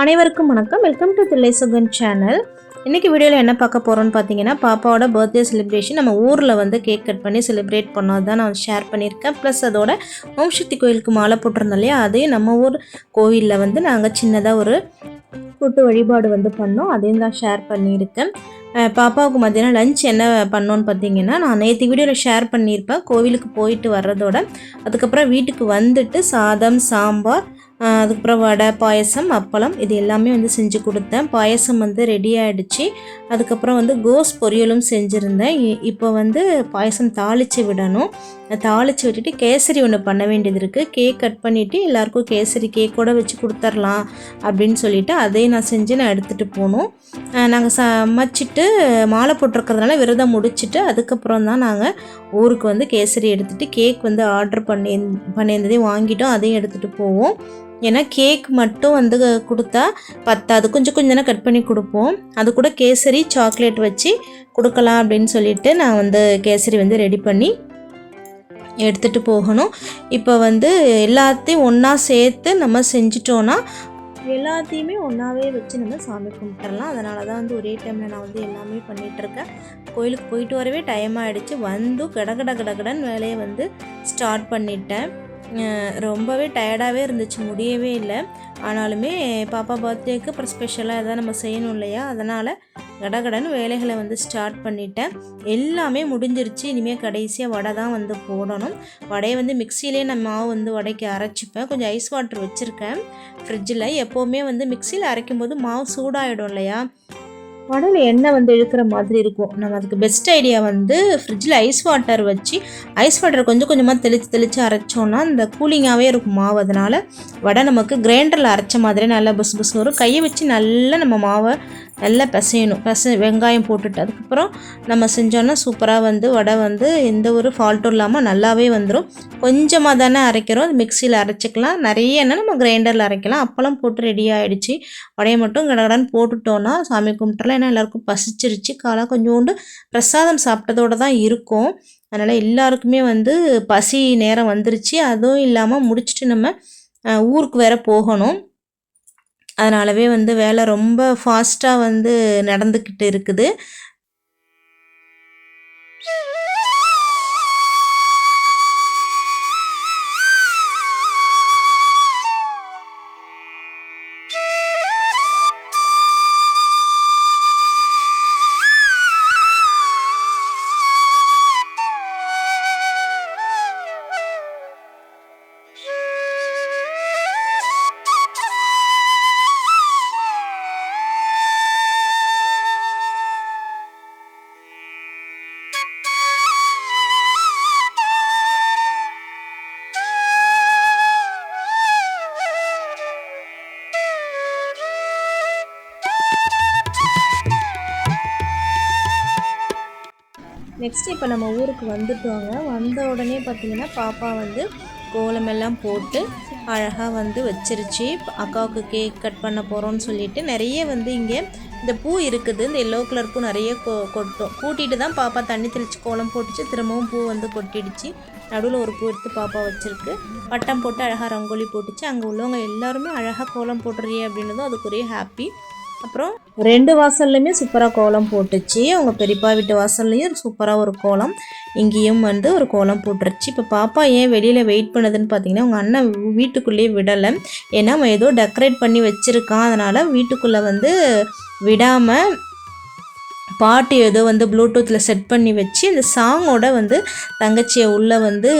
அனைவருக்கும் வணக்கம். Welcome to Thillai Sugan channel இன்றைக்கி வீடியோவில் என்ன பார்க்க போகிறோன்னு பார்த்தீங்கன்னா பாப்பாவோட பர்த்டே செலிப்ரேஷன் நம்ம ஊரில் வந்து கேக் கட் பண்ணி செலிப்ரேட் பண்ணது தான் நான் ஷேர் பண்ணியிருக்கேன். ப்ளஸ் அதோட ஓம் சக்தி கோயிலுக்கு மாலை போட்டிருந்தோம் இல்லையா? அதையும் நம்ம ஊர் கோவிலில் வந்து நாங்கள் சின்னதாக ஒரு கூட்டு வழிபாடு வந்து பண்ணோம். அதையும் தான் ஷேர் பண்ணியிருக்கேன். பாப்பாவுக்கு மத்தியானம் லஞ்ச் என்ன பண்ணோன்னு பார்த்தீங்கன்னா நான் நேற்று வீடியோவில் ஷேர் பண்ணியிருப்பேன். கோவிலுக்கு போயிட்டு வர்றதோட அதுக்கப்புறம் வீட்டுக்கு வந்துட்டு சாதம் சாம்பார் அதுக்கப்புறம் வடை பாயசம் அப்பளம் இது எல்லாமே வந்து செஞ்சு கொடுத்தேன். பாயசம் வந்து ரெடி ஆகிடுச்சு அதுக்கப்புறம் வந்து கோஸ் பொரியலும் செஞ்சுருந்தேன். இ- இப்போ வந்து பாயசம் தாளித்து விடணும். தாளித்து விட்டுட்டு கேசரி ஒன்று பண்ண வேண்டியது இருக்குது கேக் கட் பண்ணிவிட்டு எல்லாருக்கும் கேசரி கேக்கோடு வச்சு கொடுத்துர்லாம் அப்படின்னு சொல்லிவிட்டு அதையும் நான் செஞ்சு நான் எடுத்துகிட்டு போகணும் நாங்கள் சமைச்சிட்டு மாலை போட்டிருக்கிறதுனால விரதம் முடிச்சுட்டு அதுக்கப்புறம் தான் நாங்கள் ஊருக்கு வந்து கேசரி எடுத்துகிட்டு கேக் வந்து ஆர்டர் பண்ணி பண்ணியிருந்ததையும் வாங்கிட்டோம். அதையும் எடுத்துகிட்டு போவோம். ஏன்னா கேக் மட்டும் வந்து கொடுத்தா பத்தாது. கொஞ்சம் கொஞ்சம் தானே கட் பண்ணி கொடுப்போம். அது கூட கேசரி சாக்லேட் வச்சு கொடுக்கலாம் அப்படின்னு சொல்லிட்டு நான் வந்து கேசரி வந்து ரெடி பண்ணி எடுத்துகிட்டு போகணும். இப்போ வந்து எல்லாத்தையும் ஒன்றா சேர்த்து நம்ம செஞ்சிட்டோன்னா எல்லாத்தையுமே ஒன்றாவே வச்சு நம்ம சாமி கும்பிட்டுறலாம். அதனால தான் வந்து ஒரே டைமில் நான் வந்து எல்லாமே பண்ணிகிட்ருக்கேன் கோயிலுக்கு போயிட்டு வரவே டைம் ஆகிடுச்சு வந்து கடகட கடகடன் வேலையை வந்து ஸ்டார்ட் பண்ணிட்டேன். ரொம்பவே டயர்டாகவே இருந்துச்சு முடியவே இல்லை. ஆனாலுமே பாப்பா பர்த்டேக்கு அப்புறம் ஸ்பெஷலாக எதாவது நம்ம செய்யணும் இல்லையா? அதனால் கடகடன்னு வேலைகளை வந்து ஸ்டார்ட் பண்ணிட்டேன். எல்லாமே முடிஞ்சிருச்சு. இனிமேல் கடைசியாக வடை தான் வந்து போடணும். வடையை வந்து மிக்சியிலே நான் மாவு வந்து வடைக்கு அரைச்சிப்பேன். கொஞ்சம் ஐஸ் வாட்டர் வச்சுருக்கேன். ஃப்ரிட்ஜில் எப்போவுமே வந்து மிக்சியில் அரைக்கும் போது மாவு சூடாகிடும் இல்லையா? வடையில் எண்ணெய் வந்து இழுக்கிற மாதிரி இருக்கும். நம்ம அதுக்கு பெஸ்ட் ஐடியா வந்து ஃப்ரிட்ஜில் ஐஸ் வாட்டர் வச்சு ஐஸ் வாட்டர் கொஞ்சம் கொஞ்சமாக தெளித்து தெளித்து அரைச்சோன்னா அந்த கூலிங்காகவே இருக்கும் மாவு. அதனால் வடை நமக்கு கிரைண்டரில் அரைச்ச மாதிரி நல்லா புஸ் புஸ் வரும். கையை வச்சு நல்லா நம்ம மாவை நல்லா பிசையணும். பிசை வெங்காயம் போட்டுட்டு அதுக்கப்புறம் நம்ம செஞ்சோன்னா சூப்பராக வந்து வடை வந்து எந்த ஒரு ஃபால்ட்டும் இல்லாமல் நல்லாவே வந்துடும் கொஞ்சமாக தானே அரைக்கிறோம். அது மிக்சியில் அரைச்சிக்கலாம். நிறைய என்ன நம்ம கிரைண்டரில் அரைக்கலாம். அப்பளம் போட்டு ரெடி ஆகிடுச்சு வடையை மட்டும் கடகடன்னு போட்டுட்டோன்னா சாமி கும்பிட்டுலாம் ஏன்னா எல்லாருக்கும் பசிச்சிருச்சு. காலாக கொஞ்சோண்டு பிரசாதம் சாப்பிட்டதோட தான் இருக்கும். அதனால் எல்லாருக்குமே வந்து பசி நேரம் வந்துருச்சு. அதுவும் இல்லாமல் முடிச்சுட்டு நம்ம ஊருக்கு வேறு போகணும். அதனாலவே வந்து வேலை ரொம்ப ஃபாஸ்ட்டாக வந்து நடந்துக்கிட்டு இருக்குது. நெக்ஸ்ட் இப்போ நம்ம ஊருக்கு வந்துட்டோங்க. வந்த உடனே பார்த்தீங்கன்னா பாப்பா வந்து கோலமெல்லாம் போட்டு அழகாக வந்து வச்சிருச்சு. அக்காவுக்கு கேக் கட் பண்ண போகிறோம்னு சொல்லிட்டு நிறைய வந்து இங்கே இந்த பூ இருக்குது. இந்த எல்லோ கலர் பூ நிறைய கொ கொட்டும். கூட்டிட்டு தான் பாப்பா தண்ணி தெளித்து கோலம் போட்டுச்சு. திரும்பவும் பூ வந்து கொட்டிடுச்சு. நடுவில் ஒரு பூ எடுத்து பாப்பா வச்சுருக்கு. பட்டம் போட்டு அழகாக ரங்கோலி போட்டுச்சு. அங்கே உள்ளவங்க எல்லாருமே அழகாக கோலம் போட்டுறியே அப்படின்னதும் அதுக்கு ஒரே ஹாப்பி அப்புறம் ரெண்டு வாசல்லையுமே சூப்பராக கோலம் போட்டுச்சு. அவங்க பெரியப்பா வீட்டு வாசல்லையும் சூப்பராக ஒரு கோலம். இங்கேயும் வந்து ஒரு கோலம் போட்டுருச்சு. இப்போ பாப்பா ஏன் வெளியில் வெயிட் பண்ணுதுன்னு பார்த்தீங்கன்னா உங்கள் அண்ணன் வீட்டுக்குள்ளேயே விடலை. ஏன்னா அவன் ஏதோ டெக்கரேட் பண்ணி வச்சுருக்கான். அதனால் வீட்டுக்குள்ளே வந்து விடாமல் பாட்டு ஏதோ வந்து ப்ளூடூத்தில் செட் பண்ணி வச்சு இந்த சாங்கோட வந்து தங்கச்சியை உள்ளே வந்து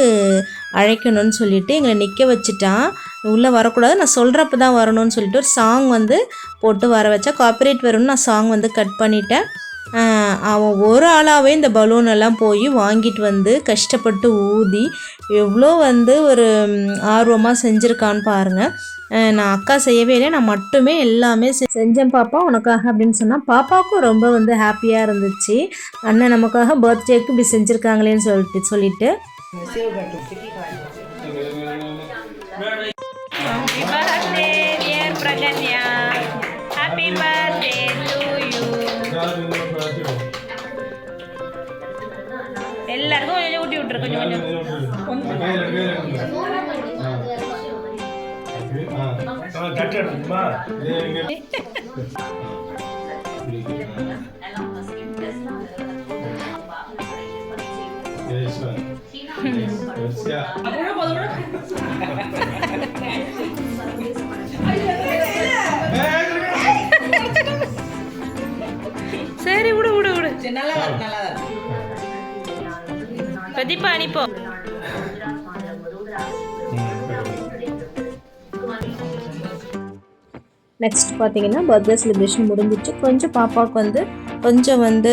அழைக்கணும்னு சொல்லிட்டு எங்களை நிற்க வச்சுட்டான். உள்ளே வரக்கூடாது. நான் சொல்கிறப்ப தான் வரணும்னு சொல்லிட்டு ஒரு சாங் வந்து போட்டு வர வச்சா காப்பிரைட் வரும்னு நான் சாங் வந்து கட் பண்ணிட்டேன். அவன் ஒரு ஆளாகவே இந்த பலூன் எல்லாம் போய் வாங்கிட்டு வந்து கஷ்டப்பட்டு ஊதி எவ்வளோ வந்து ஒரு ஆர்வமாக செஞ்சுருக்கான்னு பாருங்கள் நான் அக்கா செய்யவே இல்லை. நான் மட்டுமே எல்லாமே செ- செஞ்சேன் பாப்பா உனக்காக அப்படின்னு சொன்னால் பாப்பாவுக்கும் ரொம்ப வந்து ஹாப்பியாக இருந்துச்சு. அண்ணன் நமக்காக பர்த்டேக்கு இப்படி செஞ்சுருக்காங்களேன்னு சொல்லிட்டு சொல்லிட்டு. Happy birthday, dear Praganya. Happy birthday to you. எல்லாருக்கும் கொஞ்சம் கொஞ்சம் ஊட்டி விட்டுரு கொஞ்சம் கொஞ்சம் பிரதீபா அனுப்போ நெக்ஸ்ட் பார்த்தீங்கன்னா பர்த்டே செலிப்ரேஷன் முடிஞ்சிச்சு கொஞ்சம் பாப்பாவுக்கு வந்து கொஞ்சம் வந்து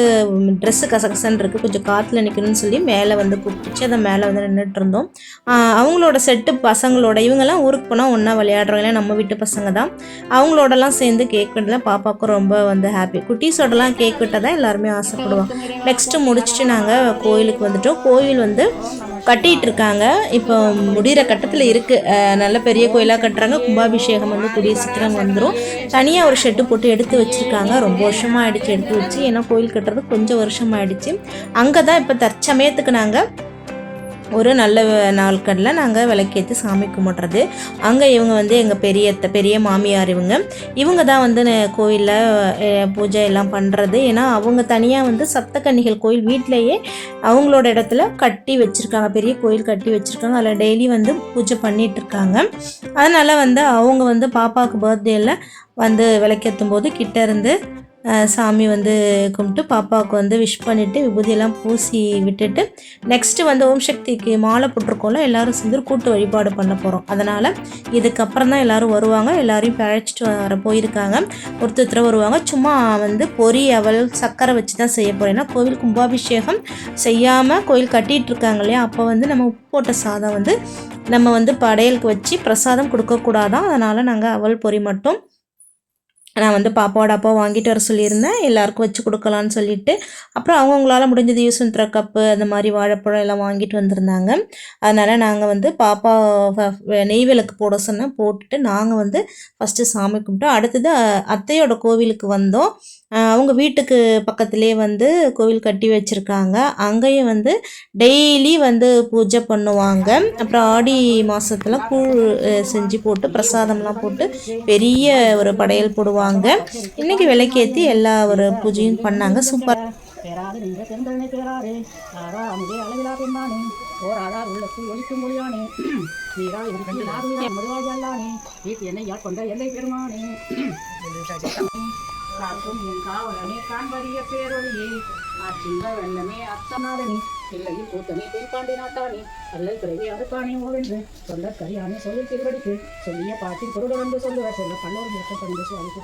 ட்ரெஸ்ஸு கசகசன்னு இருக்குது கொஞ்சம் காற்றுல நிற்கணும்னு சொல்லி மேலே வந்து கூப்பிட்டுச்சு. அதை மேலே வந்து நின்றுட்டு இருந்தோம் அவங்களோட செட்டு பசங்களோட இவங்கெல்லாம் ஊருக்கு போனால் ஒன்றா விளையாடுறவங்க நம்ம வீட்டு பசங்க தான். அவங்களோடலாம் சேர்ந்து கேக் வெட்டலாம் பாப்பாவுக்கும் ரொம்ப வந்து ஹாப்பி குட்டீஸோடலாம் கேக் வெட்ட தான் எல்லாருமே ஆசைப்படுவாங்க. நெக்ஸ்ட்டு முடிச்சுட்டு நாங்கள் கோயிலுக்கு வந்துட்டோம். கோயில் வந்து கட்டிகிட்டு இருக்காங்க இப்போ முடிகிற கட்டத்தில் இருக்குது நல்ல பெரிய கோயிலாக கட்டுறாங்க. கும்பாபிஷேகம் வந்து கூடிய சீக்கிரம் வந்துடும் தனியாக ஒரு ஷெட்டு போட்டு எடுத்து வச்சுருக்காங்க. ரொம்ப வருஷமாக ஆயிடுச்சு எடுத்து வச்சு. ஏன்னா கோயில் கட்டுறது கொஞ்சம் வருஷம் ஆயிடுச்சு அங்கே தான் இப்போ தற்சமயத்துக்கு நாங்கள் ஒரு நல்ல நாட்களில் நாங்கள் விளக்கேற்றி சாமி கும்பிட்றது. அங்கே இவங்க வந்து எங்கள் பெரிய பெரிய மாமியார் இவங்க. இவங்க தான் வந்து கோயிலில் பூஜை எல்லாம் பண்ணுறது ஏன்னா அவங்க தனியாக வந்து சப்தக்கன்னிகள் கோயில் வீட்டிலையே அவங்களோட இடத்துல கட்டி வச்சுருக்காங்க. பெரிய கோயில் கட்டி வச்சுருக்காங்க. அதில் டெய்லி வந்து பூஜை பண்ணிகிட்ருக்காங்க அதனால் வந்து அவங்க வந்து பாப்பாவுக்கு பர்த்டேயில் வந்து விளக்கேற்றும் போது கிட்டே இருந்து சாமி வந்து கும்பிட்டு பாப்பாவுக்கு வந்து விஷ் பண்ணிவிட்டு விபூதியெல்லாம் பூசி விட்டுட்டு நெக்ஸ்ட்டு வந்து ஓம் சக்திக்கு மாலை போட்டிருக்கோம்ல எல்லாரும் சேர்ந்து கூட்டு வழிபாடு பண்ண போகிறோம் அதனால் இதுக்கப்புறம் தான் எல்லோரும் வருவாங்க எல்லோரையும் இப்ப வர போயிருக்காங்க. ஒருத்தர் வருவாங்க சும்மா வந்து பொரி அவல் சக்கரை வச்சு தான் செய்ய போகிறோம் ஏன்னா கோவில் கும்பாபிஷேகம் செய்யாமல் கோயில் கட்டிகிட்டு இருக்காங்க இல்லையா அப்போ வந்து நம்ம உப்பு போட்ட சாதம் வந்து நம்ம வந்து படையலுக்கு வச்சு பிரசாதம் கொடுக்கக்கூடாதான். அதனால் நாங்கள் அவல் பொறி மட்டும் நான் வந்து பாப்பாவோட அப்பா வாங்கிட்டு வர சொல்லியிருந்தேன். எல்லாருக்கும் வச்சு கொடுக்கலான்னு சொல்லிட்டு அப்புறம் அவங்கவுங்களால முடிஞ்சது யூஸ் பண்ணுற கப்பு அந்த மாதிரி வாழைப்பழம் எல்லாம் வாங்கிட்டு வந்திருந்தாங்க. அதனால் நாங்கள் வந்து பாப்பா நெய் விளக்கு போட சொன்னேன். போட்டுட்டு நாங்கள் வந்து ஃபஸ்ட்டு சாமி கும்பிட்டோம். அடுத்தது அத்தையோட கோவிலுக்கு வந்தோம். அவங்க வீட்டுக்கு பக்கத்துலேயே வந்து கோவில் கட்டி வச்சுருக்காங்க. அங்கேயும் வந்து டெய்லி வந்து பூஜை பண்ணுவாங்க. அப்புறம் ஆடி மாதத்துல கூழ் செஞ்சு போட்டு பிரசாதம்லாம் போட்டு பெரிய ஒரு படையல் போடுவாங்க. இன்னைக்கு விளக்கேற்றி எல்லா ஒரு பூஜையும் பண்ணாங்க. சூப்பர். பேராது நின்ற பெருந்தனை பேராரே ஆரா அமுதே அளவிலா ஓர் மொழியானே நீரா அல்லானே. வீட்டு என்னை கொண்ட எல்லை பெருமானே. காக்கும் என் காவலனே காண்பறிய பேரொழியே. ஆற்றிந்த வெள்ளமே அத்தநாதனி இல்லையில் கூத்தனே தென்பாண்டி நாட்டானே. அல்லல் பிறவி அறுப்பானே ஓவென்று சொல்ல கரியானே சொல்லி திருவடிக்கு. சொல்லிய பாட்டி பொருள் வந்து சொல்லுவார் சொல்ல பல்லோர் பேசப்படுந்து சுவாமிக்கு.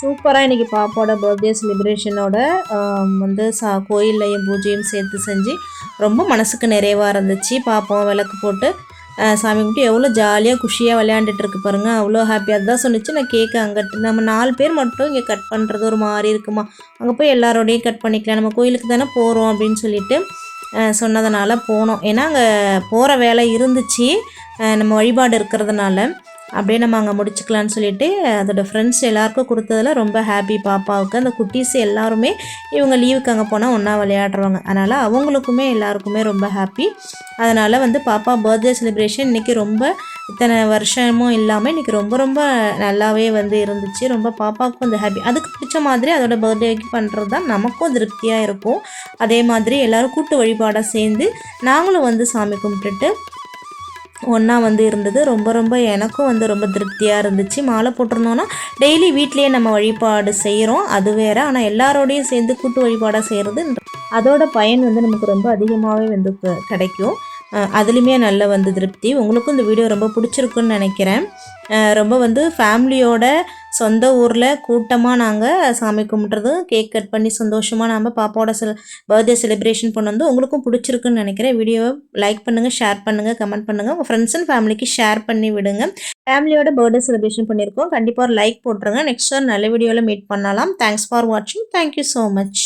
சூப்பராக இன்றைக்கி பாப்பாவோட பர்த்டே செலிப்ரேஷனோட வந்து சா கோயில்லையும் பூஜையும் சேர்த்து செஞ்சு ரொம்ப மனசுக்கு நிறைவாக இருந்துச்சு. பாப்பாவும் விளக்கு போட்டு சாமி கும்பிட்டு எவ்வளோ ஜாலியாக குஷியாக விளையாண்டுட்டு இருக்கு பாருங்க. அவ்வளோ ஹாப்பியாக அதுதான் சொன்னிச்சு நான் கேக்கு அங்கே நம்ம நாலு பேர் மட்டும் இங்கே கட் பண்ணுறது ஒரு மாதிரி இருக்குமா? அங்கே போய் எல்லாரோடையும் கட் பண்ணிக்கலாம். நம்ம கோயிலுக்கு தானே போகிறோம் அப்படின்னு சொல்லிட்டு சொன்னதுனால போனோம். ஏன்னா அங்கே போகிற வேலை இருந்துச்சு. நம்ம வழிபாடு இருக்கிறதுனால. அப்படியே நம்ம அங்கே முடிச்சுக்கலான்னு சொல்லிட்டு அதோட ஃப்ரெண்ட்ஸ் எல்லாருக்கும் கொடுத்ததுல ரொம்ப ஹாப்பி பாப்பாவுக்கு அந்த குட்டீஸ் எல்லாருமே இவங்க லீவுக்கு அங்கே போனால் ஒன்றா விளையாடுறவங்க அதனால் அவங்களுக்குமே எல்லாருக்குமே ரொம்ப ஹாப்பி அதனால் வந்து பாப்பா பர்த்டே செலிப்ரேஷன் இன்றைக்கி ரொம்ப இத்தனை வருஷமும் இல்லாமல் இன்றைக்கி ரொம்ப ரொம்ப நல்லாவே வந்து இருந்துச்சு. ரொம்ப பாப்பாவுக்கும் அந்த ஹாப்பி அதுக்கு பிடிச்ச மாதிரி அதோட பர்த்டேக்கு பண்ணுறது தான் நமக்கும் திருப்தியாக இருக்கும். அதே மாதிரி எல்லோரும் கூட்டு வழிபாடாக சேர்ந்து நாங்களும் வந்து சாமி கும்பிட்டுட்டு ஒன்றா வந்து இருந்தது. ரொம்ப ரொம்ப எனக்கும் வந்து ரொம்ப திருப்தியாக இருந்துச்சு. மாலை போட்டிருந்தோன்னா டெய்லி வீட்லேயே நம்ம வழிபாடு செய்கிறோம் அது வேறு. ஆனால் எல்லாரோடையும் சேர்ந்து கூட்டு வழிபாடாக செய்கிறது அதோட பயன் வந்து நமக்கு ரொம்ப அதிகமாகவே வந்து கிடைக்கும். அதுலேயுமே நல்ல வந்து திருப்தி. உங்களுக்கும் இந்த வீடியோ ரொம்ப பிடிச்சிருக்குன்னு நினைக்கிறேன். ரொம்ப வந்து ஃபேமிலியோட சொந்த ஊரில் கூட்டமாக நாங்கள் சாமி கும்பிட்றதும் கேக் கட் பண்ணி சந்தோஷமாக நாம் பாப்பாவோட செல் பர்த்டே செலிப்ரேஷன் பண்ண வந்து உங்களுக்கும் பிடிச்சிருக்குன்னு நினைக்கிறேன். வீடியோவை லைக் பண்ணுங்கள் ஷேர் பண்ணுங்கள் கமெண்ட் பண்ணுங்கள் உங்கள் ஃப்ரெண்ட்ஸ் அண்ட் ஃபேமிலிக்கு ஷேர் பண்ணி விடுங்க. ஃபேமிலியோட பர்த்டே செலிப்ரேஷன் பண்ணியிருக்கோம். கண்டிப்பாக ஒரு லைக் போட்டுருங்க. நெக்ஸ்ட் ஒரு நல்ல வீடியோவில் மீட் பண்ணலாம். தேங்க்ஸ் ஃபார் வாட்சிங் தேங்க்யூ ஸோ மச்